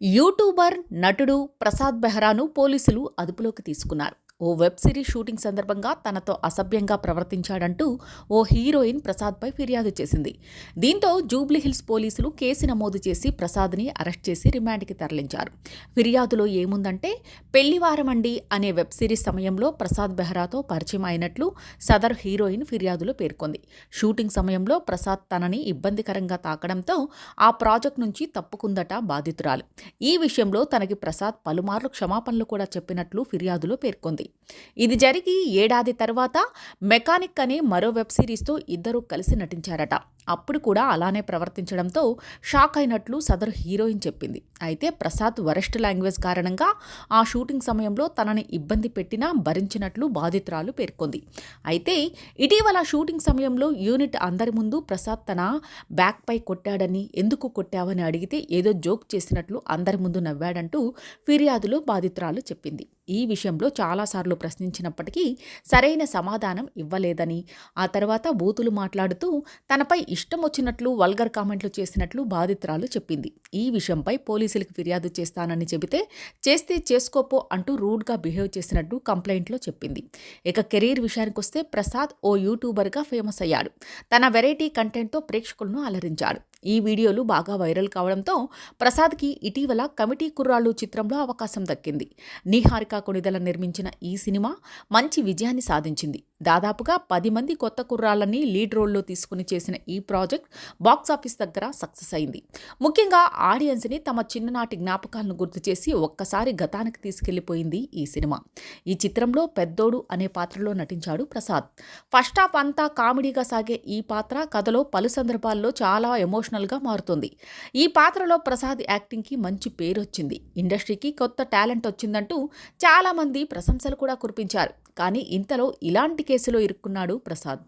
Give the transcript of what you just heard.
YouTuber నటుడు ప్రసాద్ బెహ్రాను పోలీసులు అదుపులోకి తీసుకున్నారు. ఓ వెబ్ సిరీస్ షూటింగ్ సందర్భంగా తనతో అసభ్యంగా ప్రవర్తించాడంటూ ఓ హీరోయిన్ ప్రసాద్పై ఫిర్యాదు చేసింది. దీంతో జూబ్లీహిల్స్ పోలీసులు కేసు నమోదు చేసి ప్రసాద్ని అరెస్ట్ చేసి రిమాండ్కి తరలించారు. ఫిర్యాదులో ఏముందంటే పెళ్ళివారమండి అనే వెబ్ సిరీస్ సమయంలో ప్రసాద్ బెహ్రాతో పరిచయం అయినట్లు సదర్ హీరోయిన్ ఫిర్యాదులో పేర్కొంది. షూటింగ్ సమయంలో ప్రసాద్ తనని ఇబ్బందికరంగా తాకడంతో ఆ ప్రాజెక్ట్ నుంచి తప్పుకుందట బాధితురాలు. ఈ విషయంలో తనకి ప్రసాద్ పలుమార్లు క్షమాపణలు కూడా చెప్పినట్లు ఫిర్యాదులో పేర్కొంది. ఇది జరిగి ఏడాది తర్వాత మెకానిక్ అనే మరో వెబ్ సిరీస్తో ఇద్దరు కలిసి నటించారట. అప్పుడు కూడా అలానే ప్రవర్తించడంతో షాక్ అయినట్లు సదరు హీరోయిన్ చెప్పింది. అయితే ప్రసాద్ వరస్ట్ లాంగ్వేజ్ కారణంగా ఆ షూటింగ్ సమయంలో తనని ఇబ్బంది పెట్టినా భరించినట్లు బాధితురాలు పేర్కొంది. అయితే ఇటీవల షూటింగ్ సమయంలో యూనిట్ అందరి ముందు ప్రసాద్ తన బ్యాక్పై కొట్టాడని ఎందుకు కొట్టావని అడిగితే ఏదో జోక్ చేసినట్లు అందరి ముందు నవ్వాడంటూ ఫిర్యాదులో బాధితురాలు చెప్పింది. ఈ విషయంలో చాలాసార్లు ప్రశ్నించినప్పటికీ సరైన సమాధానం ఇవ్వలేదని ఆ తర్వాత బూతులు మాట్లాడుతూ తనపై ఇష్టం వచ్చినట్లు వల్గర్ కామెంట్లు చేసినట్లు బాధితురాలు చెప్పింది. ఈ విషయంపై పోలీసులకు ఫిర్యాదు చేస్తానని చెబితే చేస్తే చేసుకోపో అంటూ రూడ్గా బిహేవ్ చేసినట్టు కంప్లైంట్లో చెప్పింది. ఇక కెరీర్ విషయానికి వస్తే ప్రసాద్ ఓ యూట్యూబర్గా ఫేమస్ అయ్యాడు. తన వెరైటీ కంటెంట్తో ప్రేక్షకులను అలరించాడు. ఈ వీడియోలు బాగా వైరల్ కావడంతో ప్రసాద్కి ఇటీవల కమిటీ కుర్రాళ్ళు చిత్రంలో అవకాశం దక్కింది. నిహారిక కొణిదల నిర్మించిన ఈ సినిమా మంచి విజయాన్ని సాధించింది. దాదాపుగా పది మంది కొత్త కుర్రాళ్ళని లీడ్ రోల్లో తీసుకుని చేసిన ఈ ప్రాజెక్ట్ బాక్సాఫీస్ దగ్గర సక్సెస్ అయింది. ముఖ్యంగా ఆడియన్స్ని తమ చిన్ననాటి జ్ఞాపకాలను గుర్తు చేసి ఒక్కసారి గతానికి తీసుకెళ్ళిపోయింది ఈ సినిమా. ఈ చిత్రంలో పెద్దోడు అనే పాత్రలో నటించాడు ప్రసాద్. ఫస్ట్ హాఫ్ అంతా కామెడీగా సాగే ఈ పాత్ర కథలో పలు సందర్భాల్లో చాలా ఎమోషనల్గా మారుతుంది. ఈ పాత్రలో ప్రసాద్ యాక్టింగ్కి మంచి పేరు వచ్చింది ఇండస్ట్రీకి కొత్త టాలెంట్ వచ్చిందంటూ చాలామంది ప్రశంసలు కూడా కురిపించారు. కానీ ఇంతలో ఇలాంటి కేసులో ఇరుక్కున్నాడు ప్రసాద్.